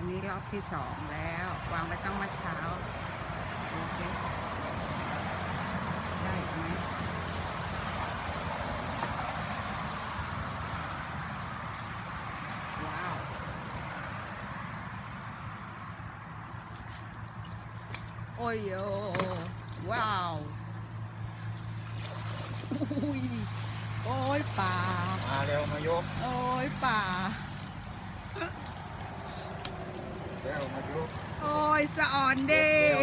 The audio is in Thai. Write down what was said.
รอบที่สองแล้ว วางไว้ตั้งเมื่อเช้า ดูสิได้อีกไหมว้าว โอ้ยโยว้าวอุ้ยโอ้ยป่า มาเร็วมายก โอ้ยป่า เร็วมายก โอ้ยสะอ่อนเดเร็ว